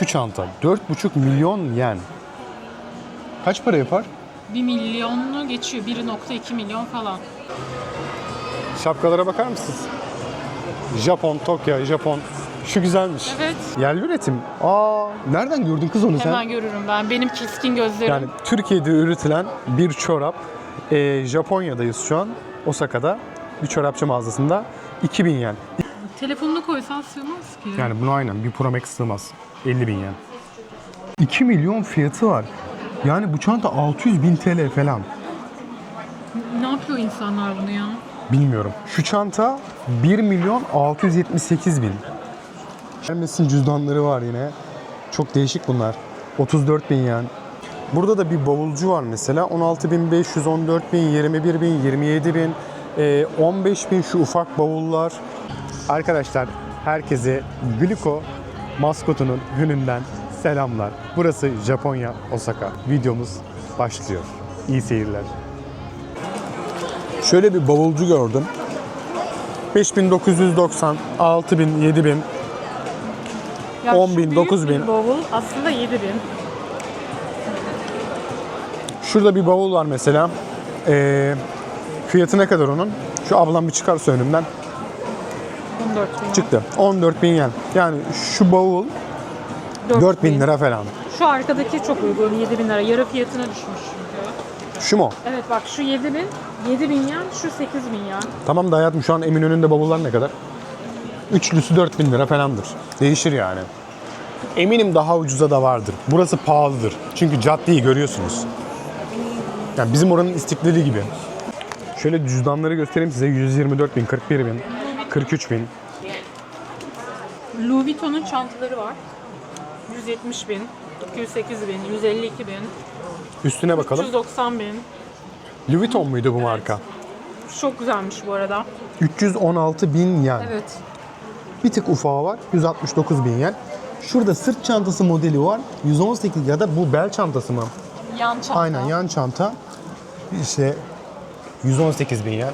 Şu çanta 4,5 milyon yen. Kaç para yapar? 1 milyonunu geçiyor. 1.2 milyon falan. Şapkalara bakar mısınız? Japon, Tokyo, Japon. Şu güzelmiş. Evet. Yerli üretim. Aa, nereden gördün kız onu sen? Hemen görürüm ben. Benim keskin gözlerim. Yani Türkiye'de üretilen bir çorap. Ee, Japonya'dayız şu an. Osaka'da bir çorapçı mağazasında 2000 yen. Telefonunu koysan sığmaz ki. Yani buna aynen bir Pro Max sığmaz. 50 bin yen. 2 milyon fiyatı var. Yani bu çanta 600 bin TL falan. Ne yapıyor insanlar bunu ya? Bilmiyorum. Şu çanta 1 milyon 678 bin. Hermes'in cüzdanları var yine. Çok değişik bunlar. 34 bin yen. Burada da bir bavulcu var mesela. 16 bin 500, 14 bin, 21 bin, 27 bin, e, 15 bin şu ufak bavullar. Arkadaşlar herkese Gliko maskotunun gününden selamlar. Burası Japonya, Osaka. Videomuz başlıyor. İyi seyirler. Şöyle bir bavulcu gördüm. 5990, 6000, 7000. ya 10 şu bin, büyük 9 bir bin. bavul aslında 7 bin. Şurada bir bavul var mesela. Ee, fiyatı ne kadar onun? Şu ablam bir çıkarsa önümden. 14 bin. Çıktı. 14 bin yen. Yani şu bavul 4 bin lira falan. Şu arkadaki çok uygun 7 bin lira. Yarı fiyatına düşmüş çünkü. Şu mu? Evet bak şu 7 bin, 7 bin yen, şu 8 bin yen. Tamam da hayatım şu an Eminönü'nde bavullar ne kadar? Üçlüsü 4 bin lira falandır. Değişir yani. Eminim daha ucuza da vardır. Burası pahalıdır. Çünkü caddeyi görüyorsunuz. Yani bizim oranın istiklali gibi. Şöyle cüzdanları göstereyim size. 124 bin, 41 bin, 43 bin. Louis Vuitton'un çantaları var. 170 bin, 208 bin, 152 bin, Üstüne bakalım. 390 bin. Louis Vuitton muydu bu marka? Çok güzelmiş bu arada. 316 bin yen. Evet. Bir tık ufağı var. 169 bin yen. Şurada sırt çantası modeli var. 118 ya da bu bel çantası mı? Yan çanta. Aynen yan çanta. İşte 118 bin yen.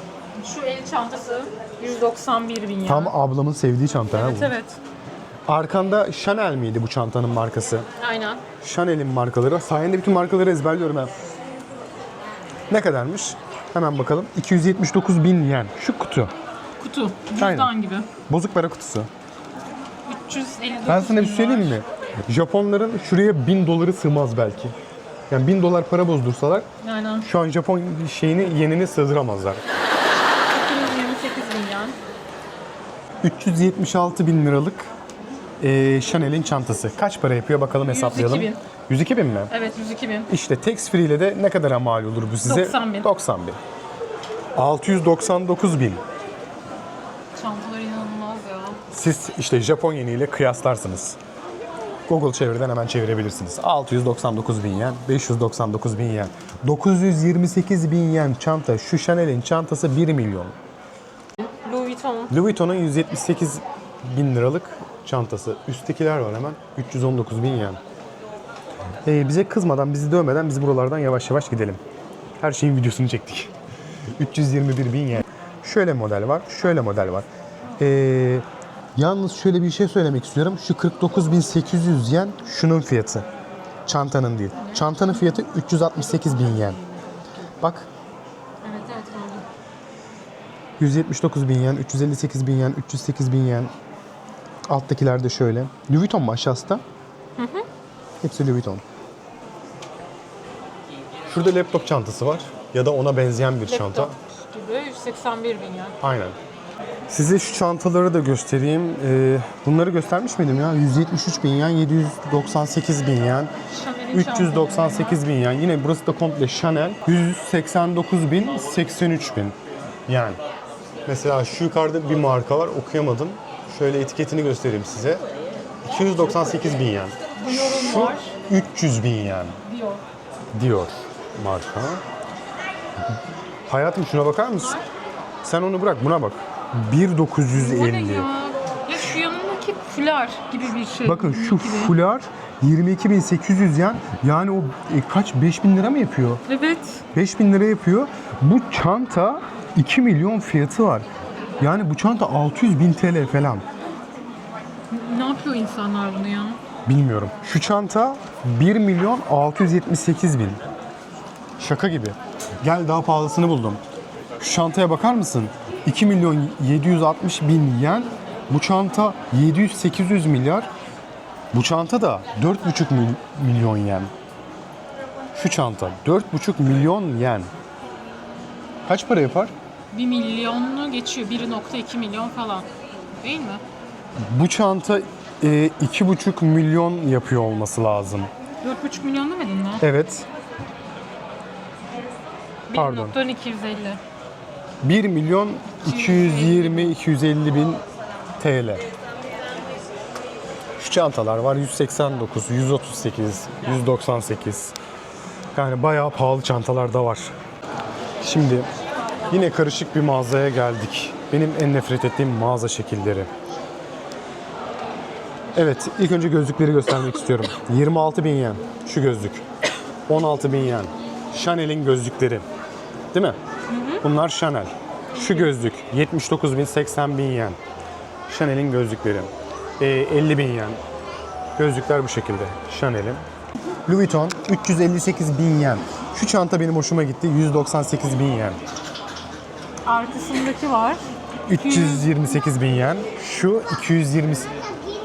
Şu el çantası 191 bin yen. Tam ablamın sevdiği çanta. ha Evet bu. evet. Arkanda Chanel miydi bu çantanın markası? Aynen. Chanel'in markaları. Sayende bütün markaları ezberliyorum ha. Ne kadarmış? Hemen bakalım. 279 bin yen. Şu kutu. Kutu. Cüzdan Aynen. gibi. Bozuk para kutusu. 359 Ben sana bir bin söyleyeyim var. mi? Japonların şuraya 1000 doları sığmaz belki. Yani 1000 dolar para bozdursalar Aynen. şu an Japon şeyini yenini sığdıramazlar. 228 bin yen. 376 bin liralık eee Chanel'in çantası. Kaç para yapıyor bakalım hesaplayalım. 102 bin. 102 bin mi? Evet 102 bin. İşte tax free ile de ne kadara mal olur bu size? 90 bin. 90 bin. 699 bin. Çantalar inanılmaz ya. Siz işte Japon yeniyle kıyaslarsınız. Google çeviriden hemen çevirebilirsiniz. 699 bin yen, 599 bin yen, 928 bin yen çanta. Şu Chanel'in çantası 1 milyon. Louis Vuitton'un Louis Vuitton'un 178 bin liralık çantası. Üsttekiler var hemen. 319 bin yen. Ee, bize kızmadan, bizi dövmeden biz buralardan yavaş yavaş gidelim. Her şeyin videosunu çektik. 321 bin yen. Şöyle model var, şöyle model var. Ee, yalnız şöyle bir şey söylemek istiyorum. Şu 49.800 yen şunun fiyatı. Çantanın değil. Çantanın fiyatı 368 bin yen. Bak. 179 bin yen, 358 bin yen, 308 bin yen. Alttakiler de şöyle. Louis Vuitton mu aşağısı da? Hı hı. Hepsi Louis Vuitton. Şurada laptop çantası var. Ya da ona benzeyen bir çanta. Laptop gibi 181 bin yen. Aynen. Size şu çantaları da göstereyim. Ee, bunları göstermiş miydim ya? 173 bin yen, 798 bin yen, Chanel'in 398 bin yen. Yine burası da komple Chanel. 189 bin, 83 bin yen. Mesela şu yukarıda bir marka var okuyamadım. Şöyle etiketini göstereyim size. 298 bin yen. Şu var. 300 bin yen. Dior marka. Hayatım şuna bakar mısın? Sen onu bırak buna bak. Bu ne 1950. ya? Ya şu yanındaki fular gibi bir şey. Bakın şu Gibi. fular 22.800 yen. Yani o e, kaç 5000 lira mı yapıyor? Evet. 5000 lira yapıyor. Bu çanta 2 milyon fiyatı var. Yani bu çanta 600 bin TL falan. Ne yapıyor insanlar bunu ya? Bilmiyorum. Şu çanta 1 milyon 678 bin. Şaka gibi. Gel daha pahalısını buldum. Şu çantaya bakar mısın? 2 milyon 760 bin yen. Bu çanta 700-800 milyar. Bu çanta da 4,5 mil- milyon yen. Şu çanta 4,5 milyon yen. Kaç para yapar? 1 milyonunu geçiyor. 1.2 milyon falan. Değil mi? Bu çanta e, 2,5 milyon yapıyor olması lazım. 4.5 milyon demedin mi? Evet. Pardon. 1.250. 1 milyon 220 250 bin TL. Şu çantalar var 189, 138, 198. Yani bayağı pahalı çantalar da var. Şimdi yine karışık bir mağazaya geldik. Benim en nefret ettiğim mağaza şekilleri. Evet, ilk önce gözlükleri göstermek istiyorum. 26 bin yen şu gözlük. 16 bin yen. Chanel'in gözlükleri. Değil mi? Bunlar Chanel. Şu gözlük 79 bin 80 bin yen. Chanel'in gözlükleri. Ee, 50 bin yen. Gözlükler bu şekilde. Chanel'in. Louis Vuitton 358 bin yen. Şu çanta benim hoşuma gitti. 198 bin yen. Arkasındaki var. 328 bin yen. Şu 220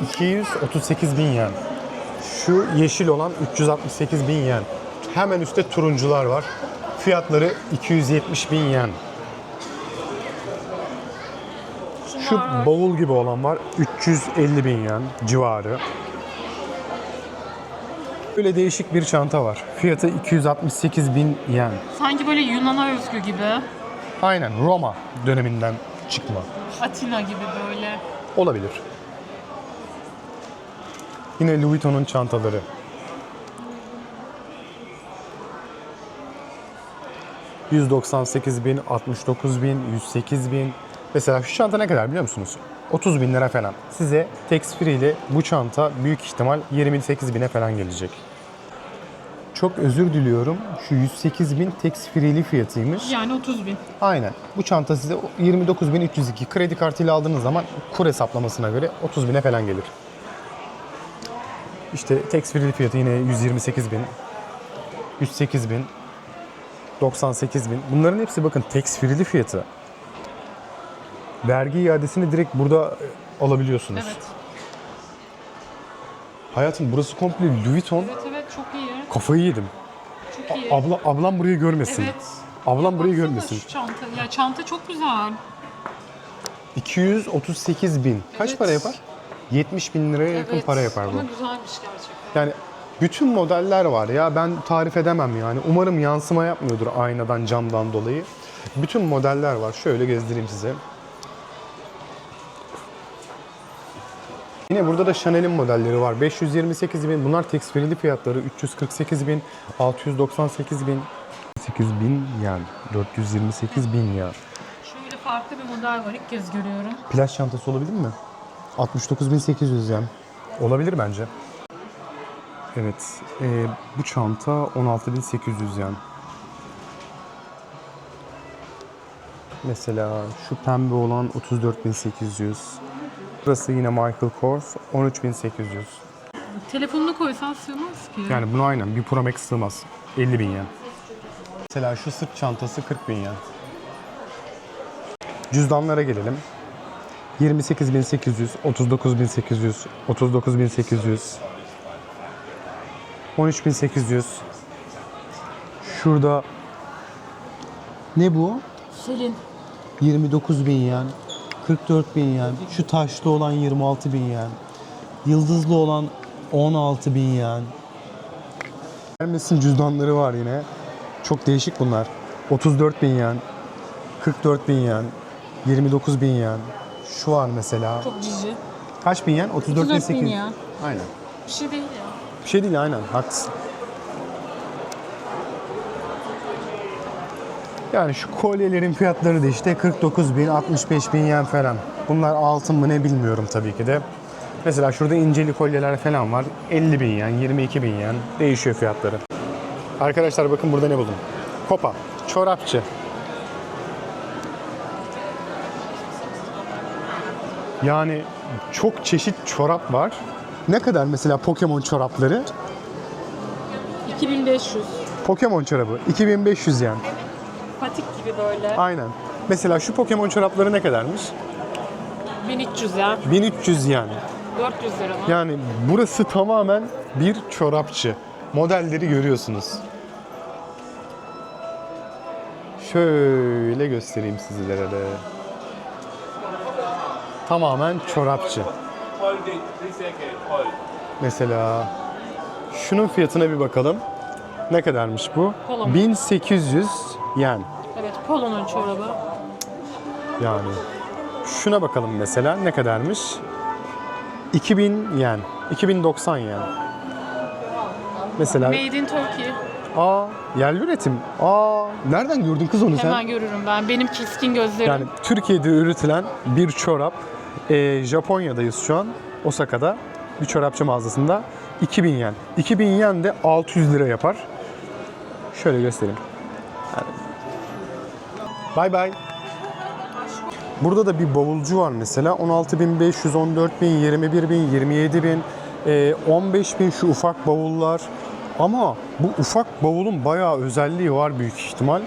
238 bin yen. Şu yeşil olan 368 bin yen. Hemen üstte turuncular var. Fiyatları 270 bin yen. Şu bavul gibi olan var 350 bin yen civarı. Böyle değişik bir çanta var. Fiyatı 268 bin yen. Sanki böyle Yunan'a özgü gibi. Aynen Roma döneminden çıkma. Atina gibi böyle. Olabilir. Yine Louis Vuitton'un çantaları. ...198 bin, 69 bin, 108 bin. Mesela şu çanta ne kadar biliyor musunuz? 30 bin lira falan. Size tax free ile bu çanta büyük ihtimal 28 bine falan gelecek. Çok özür diliyorum. Şu 108 bin tax free'li fiyatıymış. Yani 30 bin. Aynen. Bu çanta size 29.302 kredi kartıyla aldığınız zaman kur hesaplamasına göre 30 bine falan gelir. İşte tax free fiyatı yine 128 bin, 108 bin, 98 bin. Bunların hepsi bakın tax free'li fiyatı. Vergi iadesini direkt burada e, alabiliyorsunuz. Evet. Hayatım burası komple Louis Vuitton. Evet evet çok iyi. Kafayı yedim. Çok iyi. Abla, ablam burayı görmesin. Evet. Ablam burayı Baksana görmesin. Şu çanta. Ya çanta çok güzel. 238 bin. Kaç Evet. para yapar? 70 bin liraya yakın Evet. para yapar bu. Ama güzelmiş gerçekten. Yani bütün modeller var ya ben tarif edemem yani. Umarım yansıma yapmıyordur aynadan camdan dolayı. Bütün modeller var. Şöyle gezdireyim size. Yine burada da Chanel'in modelleri var. 528 bin. Bunlar free'li fiyatları. 348 bin, 698 bin, 8 bin yani 428 bin ya. Şöyle farklı bir model var. İlk kez görüyorum. Plaj çantası olabilir mi? 69.800 yani. Olabilir bence. Evet. e, bu çanta 16.800 yani. Mesela şu pembe olan 34.800. Burası yine Michael Kors 13.800. Telefonunu koysan sığmaz ki. Yani buna aynen bir Pro Max sığmaz. 50 bin yen. Mesela şu sırt çantası 40 bin yen. Cüzdanlara gelelim. 28.800, 39.800, 39.800, 13.800. Şurada ne bu? Selin. 29 bin yen, 44 bin yen, şu taşlı olan 26 bin yen, yıldızlı olan 16 bin yen. Hermes'in cüzdanları var yine. Çok değişik bunlar. 34 bin yen, 44 bin yen, 29 bin yen. Şu var mesela. Çok cici. Kaç bin yen? 34 bin 34 bin 800. ya. Aynen. Bir şey değil ya. Bir şey değil aynen haklısın. Yani şu kolyelerin fiyatları da işte 49 bin, 65 bin yen falan. Bunlar altın mı ne bilmiyorum tabii ki de. Mesela şurada inceli kolyeler falan var. 50 bin yen, 22 bin yen. Değişiyor fiyatları. Arkadaşlar bakın burada ne buldum. Kopa, çorapçı. Yani çok çeşit çorap var. Ne kadar mesela Pokemon çorapları? 2500. Pokemon çorabı 2500 yen. Patik gibi böyle. Aynen. Mesela şu Pokemon çorapları ne kadarmış? 1300 ya. 1300 yen. 400 lira mı? Yani burası tamamen bir çorapçı. Modelleri görüyorsunuz. Şöyle göstereyim sizlere de. Tamamen çorapçı. Mesela şunun fiyatına bir bakalım. Ne kadarmış bu? Polo mu? 1800 yen. Evet, Polo'nun çorabı. Yani şuna bakalım mesela ne kadarmış? 2000 yen. 2090 yen. Mesela Made in Turkey. aa yerli üretim. Aa nereden gördün kız onu sen? Hemen görürüm ben. Benim keskin gözlerim. Yani Türkiye'de üretilen bir çorap. Ee, Japonya'dayız şu an. Osaka'da bir çorapçı mağazasında 2000 yen. 2000 yen de 600 lira yapar. Şöyle göstereyim. Bay bay. Burada da bir bavulcu var mesela. 16.500, 14.000, 21.000, 27.000, e, 15.000 şu ufak bavullar. Ama bu ufak bavulun bayağı özelliği var büyük ihtimal.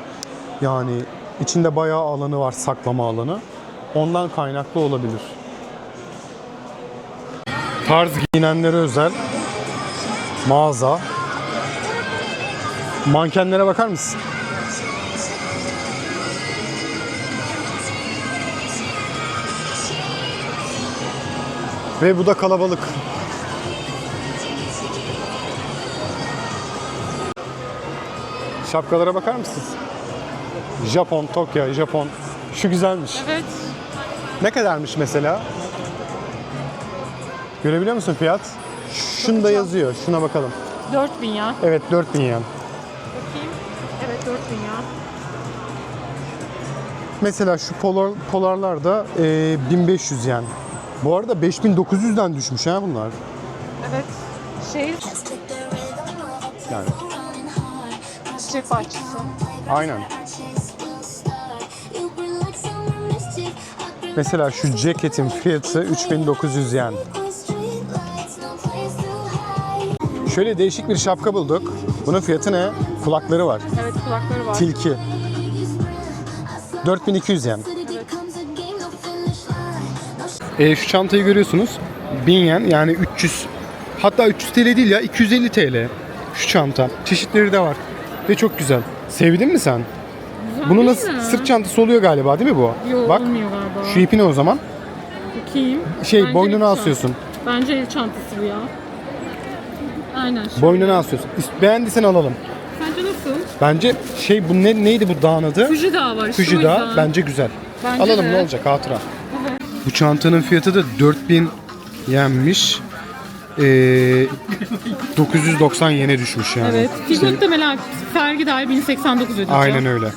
Yani içinde bayağı alanı var, saklama alanı. Ondan kaynaklı olabilir. Tarz giyinenlere özel mağaza. Mankenlere bakar mısın? Ve bu da kalabalık. Şapkalara bakar mısınız? Japon, Tokyo, Japon. Şu güzelmiş. Evet. Ne kadarmış mesela? Görebiliyor musun fiyat? Şunda yazıyor. Şuna bakalım. 4000 ya. Evet 4000 yen. Bakayım. Evet 4000 ya. Mesela şu polar, polarlar da e, 1500 yen. Bu arada 5900'den düşmüş ha bunlar. Evet. Şey, Yani çiçek bahçesi. aynen. Mesela şu ceketin fiyatı 3900 yen. Şöyle değişik bir şapka bulduk. Bunun fiyatı ne? Kulakları var. Evet kulakları var. Tilki. 4200 yen. E, şu çantayı görüyorsunuz. 1000 yen yani 300 hatta 300 TL değil ya 250 TL şu çanta. Çeşitleri de var ve çok güzel. Sevdin mi sen? Güzel Bunu nasıl mi? sırt çantası oluyor galiba değil mi bu? Yok Bak olmuyor galiba. şu ipi ne o zaman? Bakayım. Şey Bence boynuna asıyorsun. Bence el çantası bu ya. Aynen. şöyle. Boynuna asıyorsun. Beğendiysen alalım. Sence nasıl? Bence şey bu ne neydi bu dağın adı? Fuji Dağı var. Fuji Dağı bence güzel. Bence Alalım de. ne olacak hatıra. Bu çantanın fiyatı da 4000 yenmiş. Ee, 990 yene düşmüş yani. Evet. Biz İşte muhtemelen sergi dahi 1089 ödeyeceğim. aynen öyle.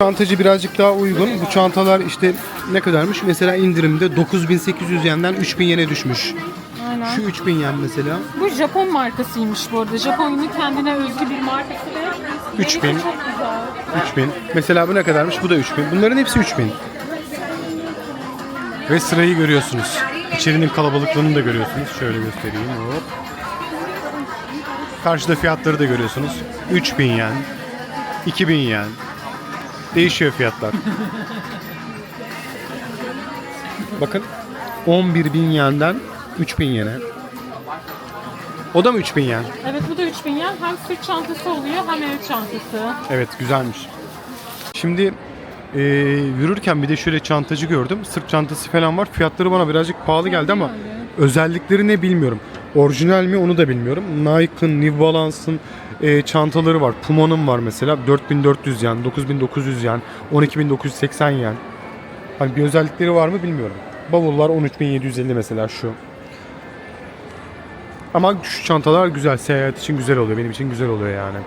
Çantacı birazcık daha uygun. Bu çantalar işte ne kadarmış? Mesela indirimde 9800 yenden 3000 yene düşmüş. Aynen. Şu 3000 yen mesela. Bu Japon markasıymış bu arada. Japonya'nın kendine özgü bir markası ve 3000. rengi de çok güzel. 3000. Mesela bu ne kadarmış? Bu da 3000. Bunların hepsi 3000. Ve sırayı görüyorsunuz. İçerinin kalabalıklığını da görüyorsunuz. Şöyle göstereyim. Hop. Karşıda fiyatları da görüyorsunuz. 3000 yen, 2000 yen. Değişiyor fiyatlar. Bakın 11.000 yenden 3000 yene. O da mı 3000 yen? Evet bu da 3000 yen. Hem sırt çantası oluyor hem el çantası. Evet güzelmiş. Şimdi e, yürürken bir de şöyle çantacı gördüm. Sırt çantası falan var. Fiyatları bana birazcık pahalı geldi ama özellikleri ne bilmiyorum. Orijinal mi onu da bilmiyorum. Nike'ın, New Balance'ın e, çantaları var. Puma'nın var mesela. 4400 yen, 9900 yen, 12980 yen. Hani bir özellikleri var mı bilmiyorum. Bavullar 13750 mesela şu. Ama şu çantalar güzel. Seyahat için güzel oluyor. Benim için güzel oluyor yani.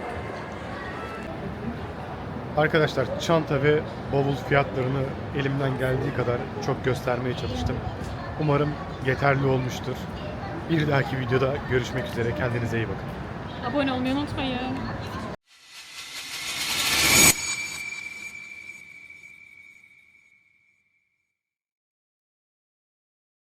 Arkadaşlar çanta ve bavul fiyatlarını elimden geldiği kadar çok göstermeye çalıştım. Umarım yeterli olmuştur. Bir dahaki videoda görüşmek üzere. Kendinize iyi bakın. Abone olmayı unutmayın.